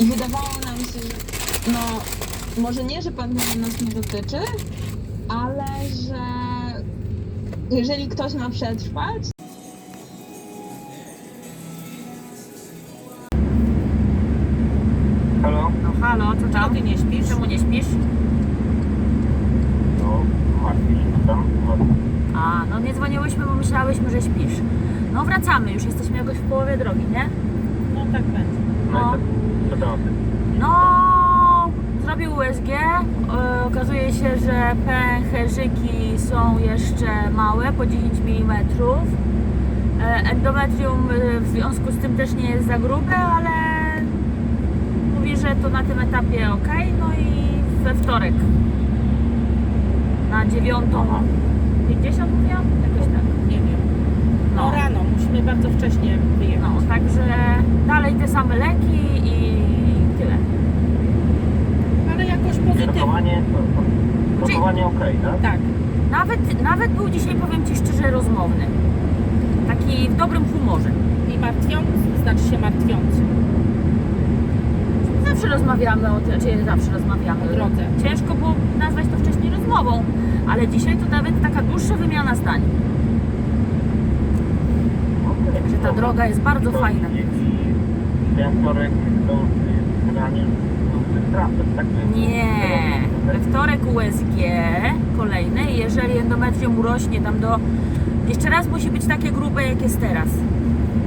i wydawało nam się, że no może nie, że pandemia nas nie dotyczy, ale że jeżeli ktoś ma przetrwać, Halo? No halo, co tam? Ty nie śpisz? Czemu nie śpisz? No, martwię się tam. A, no nie dzwoniłyśmy, bo myślałyśmy, że śpisz. No wracamy, już jesteśmy jakoś w połowie drogi, nie? No tak będzie. No No. i co, co tam? No, zrobił USG. E, okazuje się, że pęcherzyki są jeszcze małe, po 10 mm. E, endometrium e, w związku z tym też nie jest za grube, ale mówi, że to na tym etapie ok. No i we wtorek na 9.50 mówiłam? Jakoś tak. Nie wiem. No No. rano, musimy bardzo wcześnie wyjechać. No, także dalej te same leki i tyle. Ale jakoś pozytywnie. Rokowanie, rokowanie okej, tak? Tak. Nawet, nawet był dzisiaj, powiem Ci szczerze, rozmowny. Taki w dobrym humorze. I martwiący, znaczy się martwiący. Zawsze rozmawiamy o tym, czy zawsze rozmawiamy O drodze. Ciężko było nazwać to wcześniej rozmową, ale dzisiaj to nawet taka dłuższa wymiana zdań. Okay. Że ta droga jest bardzo fajna. Ten wtorek trafy, tak? Nie. We wtorek USG kolejne i jeżeli endometrium urośnie tam do... Jeszcze raz musi być takie grube, jak jest teraz.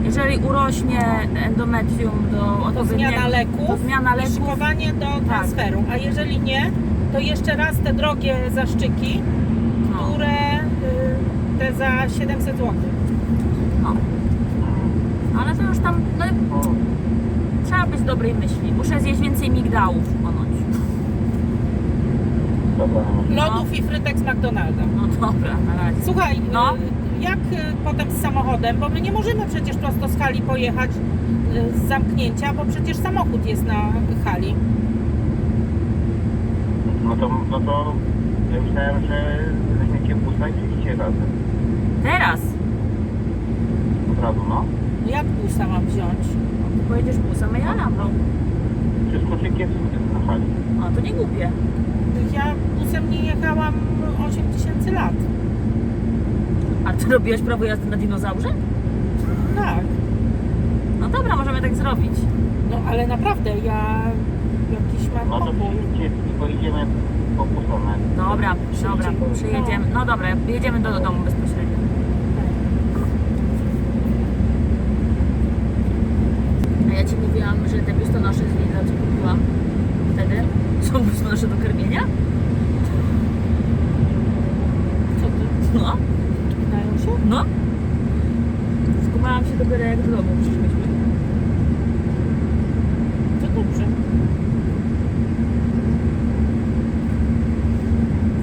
Jeżeli urośnie endometrium do To zmiana leków To zmiana i leków. szykowanie do transferu. A jeżeli nie, to jeszcze raz te drogie zaszczyki, No, które y, te za 700 zł. no. Ale to już tam... No, trzeba być dobrej myśli. Muszę zjeść więcej migdałów ponoć. dobra. Lodów i frytek z McDonalda. No dobra, na razie. Słuchaj, No. y, jak y, potem z samochodem, bo my nie możemy przecież prosto z hali pojechać y, z zamknięcia, bo przecież samochód jest na hali. No to, no to ja myślałem, że weźmiecie busa i przyjdziecie razem. Teraz. Od razu, no. No jak busa mam wziąć? Pojedziesz busem, a ja lampą. Wszystko jest na hali. O, to nie głupie. Ja busem nie jechałam 8 tysięcy lat. A ty robiłeś prawo jazdy na dinozaurze? Tak. No dobra, możemy tak zrobić. No ale naprawdę, ja jakiś mam No to opór. przyjdźcie i pojedziemy po na... Dobra, dobra, przyjedziemy. No dobra, jedziemy do, do domu bezpośrednio. A ja ci mówiłam, że te biustonosze z Lidla, co kupiłam wtedy, są biustonosze do karmienia? Co ty? No, Wydają się? no. Skumałam się dopiero jak do domu przyszłyśmy. To dobrze.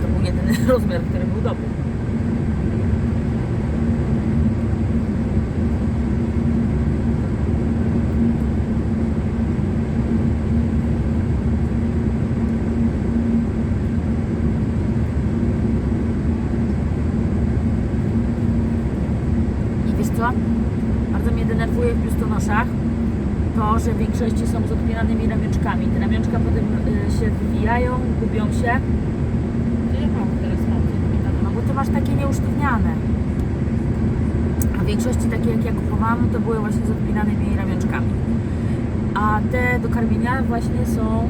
To był jedyny rozmiar, który był dobry. I wiesz co? Bardzo mnie denerwuje w biustonoszach to, że w większości są z odpinanymi ramionczkami. Te ramionczka potem y, się wywijają, gubią się. To ja mam teraz mam ty masz takie nieusztywniane. A w większości takie jak ja kupowałam, to były właśnie z odpinanymi ramionczkami. A te do karmienia właśnie są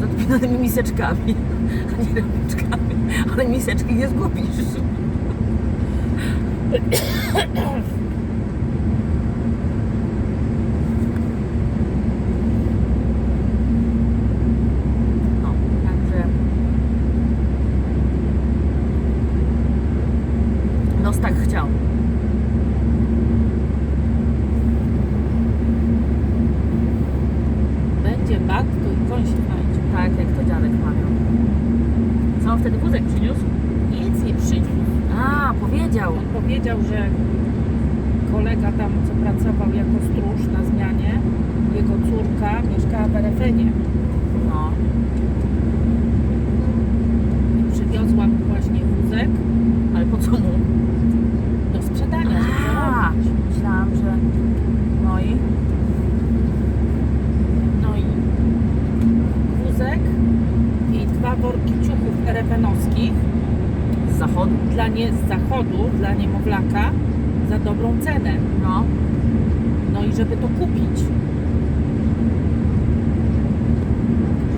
z odpinanymi miseczkami, a nie ramionczkami. Ale miseczki nie zgubisz. wtedy wózek przyniósł? Nic nie przyniósł. A, powiedział. On powiedział, że niemowlaka za dobrą cenę. No. No i żeby to kupić.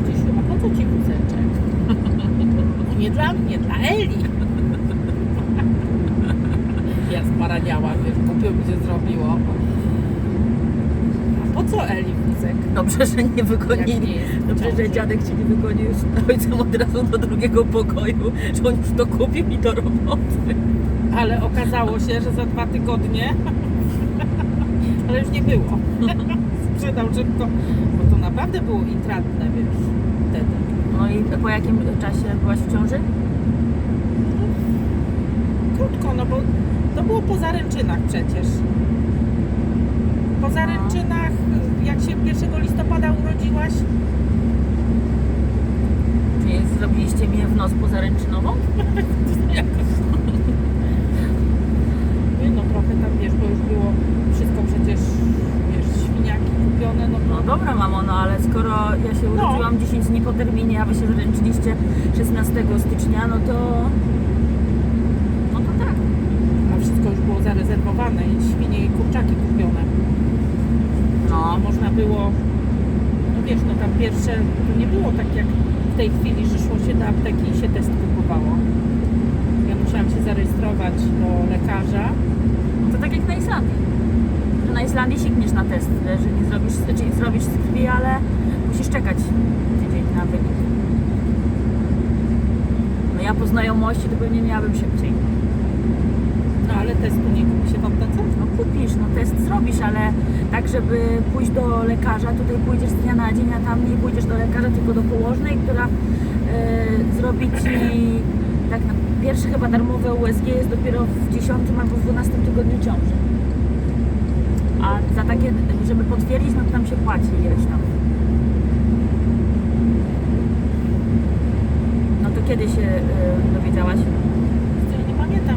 Krzysiu, a po co ci wózeczek? Nie dla mnie, dla Eli. Ja sparaniała, wiesz, głupio mi się zrobiło. Co Eli wózek? Dobrze, że nie wygonili. jest Dobrze, że dziadek cię nie wygonił z ojcem od razu do drugiego pokoju, że on już to kupił i do roboty. Ale okazało się, że za dwa tygodnie, ale już nie było. Sprzedał szybko, bo to naprawdę było intratne, wiesz, wtedy. No i po jakim czasie byłaś w ciąży? Krótko, no bo to było po zaręczynach przecież. Po zaręczynach, jak się 1 listopada urodziłaś, Czyli zrobiliście mnie w nos pozaręczynową? jakoś... Nie no, trochę tam, wiesz, bo już było wszystko przecież, wiesz, świniaki kupione, no No dobra mamo, no ale skoro ja się No. urodziłam 10 dni po terminie, a wy się zaręczyliście 16 stycznia, no to... No to tak. A wszystko już było zarezerwowane i świnie i kurczaki kupione. No. A można było, no wiesz, to nie było tak jak w tej chwili, że szło się do apteki i się test kupowało. Ja musiałam się zarejestrować do lekarza. No to tak jak na Islandii. Że na Islandii sikniesz na test, że nie zrobisz, czyli zrobisz z krwi, ale musisz czekać tydzień na wynik. No ja po znajomości to pewnie miałabym szybciej. No ale testu nie kupi się w aptece? No no test zrobisz, ale tak, żeby pójść do lekarza, tutaj pójdziesz z dnia na dzień, a tam nie pójdziesz do lekarza, tylko do położnej, która e, zrobi ci tak na pierwsze chyba darmowe USG jest dopiero w 10 albo w 12 tygodniu ciąży. A za takie, żeby potwierdzić, no to tam się płaci ileś tam. No to kiedy się e, dowiedziałaś? Nie pamiętam,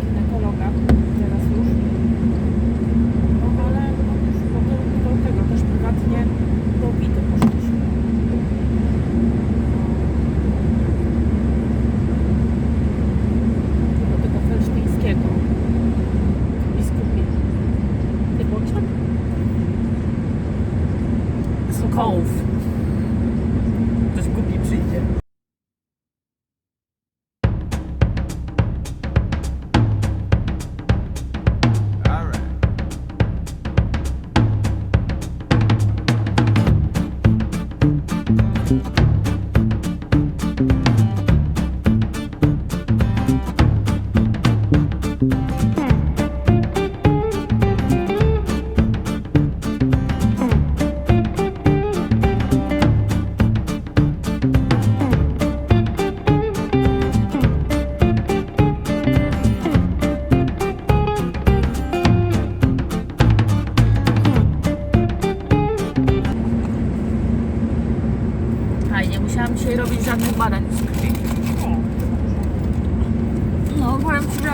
powiem Ci, że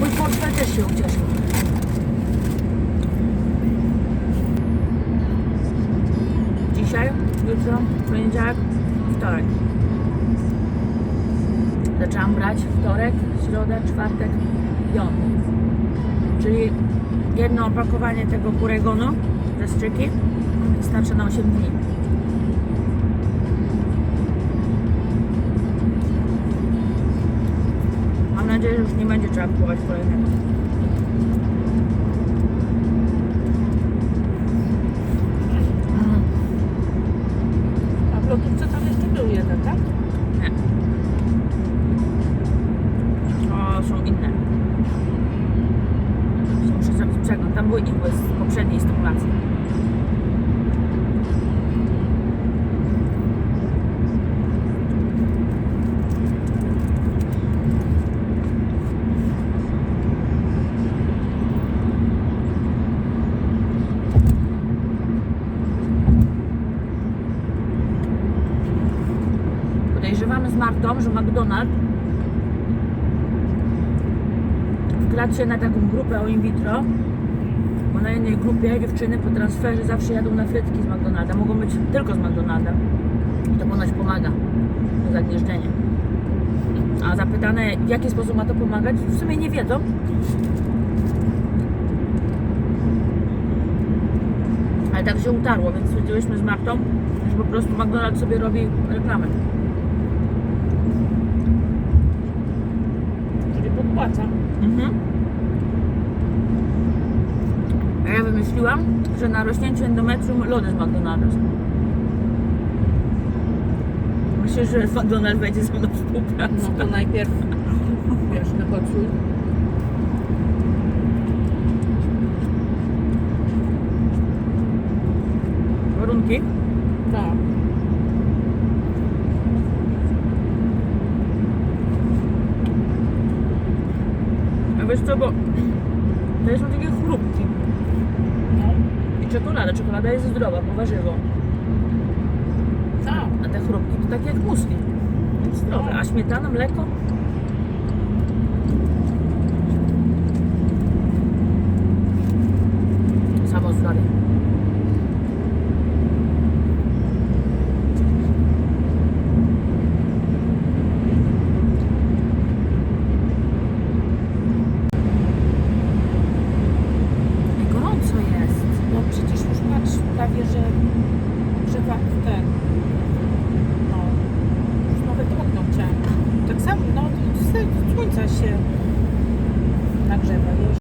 mój portfel też się ucieszył. Dzisiaj, jutro, poniedziałek, wtorek. Zaczęłam brać wtorek, środę, czwartek, piątek. Czyli jedno opakowanie tego kuregonu ze szczyki starczy na 8 dni. Mam nadzieję, że już nie będzie czytałam, że McDonald's wkradł się na taką grupę o in vitro, bo na jednej grupie dziewczyny po transferze zawsze jadą na frytki z McDonalda. Mogą być tylko z McDonalda. I to ponoć pomaga to zagnieżdżenie. A zapytane, w jaki sposób ma to pomagać, w sumie nie wiedzą. Ale tak się utarło, więc stwierdziłyśmy z Martą, że po prostu McDonald's sobie robi reklamę. Podpłaca. Mhm. A ja wymyśliłam, że na rośnięciu endometrium lody z McDonald's. Myślę, że McDonald's będzie ze mną współpracę. No to najpierw wiesz, negocjuj. Warunki? Tak. A wiesz co, bo to są takie chrupki. No. I czekolada. Czekolada jest zdrowa, bo warzywo. Tak. A te chrupki to takie jak. Więc zdrowe. A śmietana, mleko?